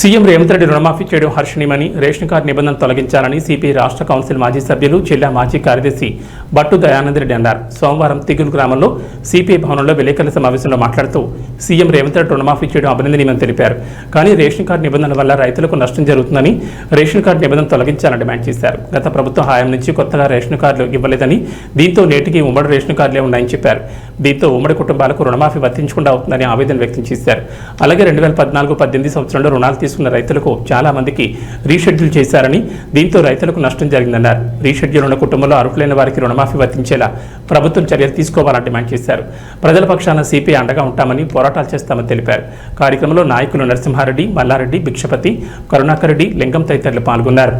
CM Revanth Reddy రుణమాఫీ చేయడం హర్షణీయమని ration card నిబంధన తొలగించాలని సిపిఐ రాష్ట్ర కౌన్సిల్ మాజీ సభ్యులు జిల్లా మాజీ కార్యదర్శి బట్టు దయానందరెడ్డి అన్నారు. సోమవారం తిగులు గ్రామంలో సిపిఐ భవనంలో విలేకరుల సమావేశంలో మాట్లాడుతూ సీఎం రేవంత్ రెడ్డి రుణమాఫీ చేయడం అభినందనీయమని తెలిపారు. కానీ రేషన్ కార్డు నిబంధనల వల్ల రైతులకు నష్టం జరుగుతుందని రేషన్ కార్డు నిబంధన తొలగించాలని డిమాండ్ చేశారు. గత ప్రభుత్వం హాయం నుంచి కొత్తగా రేషన్ కార్డులు ఇవ్వలేదని దీంతో నేటికి ఉమ్మడి రేషన్ కార్డులే ఉన్నాయని చెప్పారు. దీంతో ఉమ్మడి కుటుంబాలకు రుణమాఫీ వర్తించకుండా అవుతుందని ఆవేదన వ్యక్తం చేశారు. అలాగే రెండు వేల పద్నాలుగు పద్దెనిమిది సంవత్సరంలో రుణాలు తీసుకున్న రైతులకు చాలా మందికి రీషెడ్యూల్ చేశారని దీంతో రైతులకు నష్టం జరిగిందన్నారు. రీషెడ్యూల్ ఉన్న కుటుంబంలో అర్హులైన వారికి రుణమాఫీ వర్తించేలా ప్రభుత్వం చర్యలు తీసుకోవాలని డిమాండ్ చేశారు. ప్రజల పక్షాన సిపిఐ అండగా ఉంటామని పోరాటాలు చేస్తామని తెలిపారు. కార్యక్రమంలో నాయకులు నరసింహారెడ్డి మల్లారెడ్డి భిక్షపతి కరుణాకర్ రెడ్డి లింగం తదితరులు పాల్గొన్నారు.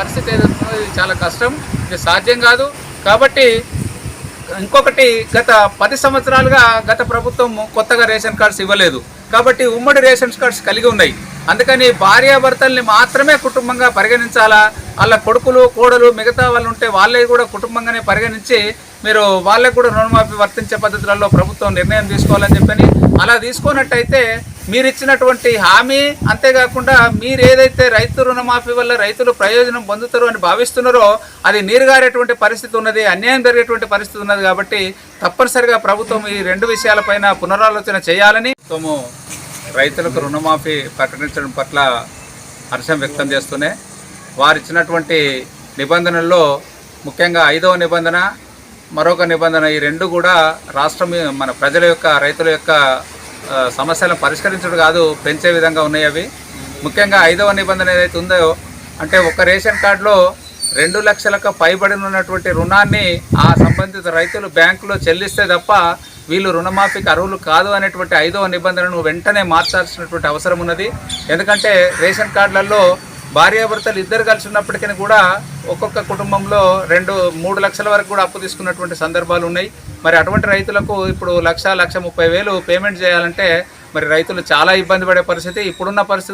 పరిస్థితి చాలా కష్టం. సాధ్యం కాదు. కాబట్టి ఇంకొకటి గత పది సంవత్సరాలుగా గత ప్రభుత్వం కొత్తగా రేషన్ కార్డ్స్ ఇవ్వలేదు. కాబట్టి ఉమ్మడి రేషన్ కార్డ్స్ కలిగి ఉన్నాయి. అందుకని భార్యాభర్తల్ని మాత్రమే కుటుంబంగా పరిగణించాలా? వాళ్ళ కొడుకులు కోడలు మిగతా వాళ్ళు ఉంటే వాళ్ళే కూడా కుటుంబంగానే పరిగణించి మీరు వాళ్ళకు కూడా రుణమాఫీ వర్తించే పద్ధతులలో ప్రభుత్వం నిర్ణయం తీసుకోవాలని చెప్పని అలా తీసుకున్నట్టయితే మీరు ఇచ్చినటువంటి హామీ అంతేకాకుండా మీరు ఏదైతే రైతు రుణమాఫీ వల్ల రైతులు ప్రయోజనం పొందుతారు అని భావిస్తున్నారో అది నీరుగారేటువంటి పరిస్థితి ఉన్నది అన్యాయం జరిగేటువంటి పరిస్థితి ఉన్నది కాబట్టి తప్పనిసరిగా ప్రభుత్వం ఈ రెండు విషయాలపైన పునరాలోచన చేయాలని తాము రైతులకు రుణమాఫీ ప్రకటించడం పట్ల హర్షం వ్యక్తం చేస్తూనే వారు ఇచ్చినటువంటి నిబంధనల్లో ముఖ్యంగా ఐదవ నిబంధన మరొక నిబంధన ఈ రెండు కూడా రాష్ట్రం మన ప్రజల యొక్క రైతుల యొక్క సమస్యలను పరిష్కరించడం కాదు పెంచే విధంగా ఉన్నాయి అవి. ముఖ్యంగా ఐదవ నిబంధన ఏదైతే ఉందో అంటే ఒక రేషన్ కార్డులో రెండు లక్షలకు పైబడిన ఉన్నటువంటి రుణాన్ని ఆ సంబంధిత రైతులు బ్యాంకులో చెల్లిస్తే తప్ప వీళ్ళు రుణమాఫీకి అర్హులు కాదు అనేటువంటి ఐదవ నిబంధనను వెంటనే మార్చాల్సినటువంటి అవసరం ఉన్నది. ఎందుకంటే రేషన్ కార్డులలో భార్యాభర్తలు ఇద్దరు కలిసి ఉన్నప్పటికీ కూడా ఒక్కొక్క కుటుంబంలో రెండు మూడు లక్షల వరకు కూడా అప్పు తీసుకున్నటువంటి సందర్భాలు ఉన్నాయి. మరి అటువంటి రైతులకు ఇప్పుడు లక్ష లక్ష ముప్పై వేలు పేమెంట్ చేయాలంటే మరి రైతులు చాలా ఇబ్బంది పడే పరిస్థితి. ఇప్పుడున్న పరిస్థితి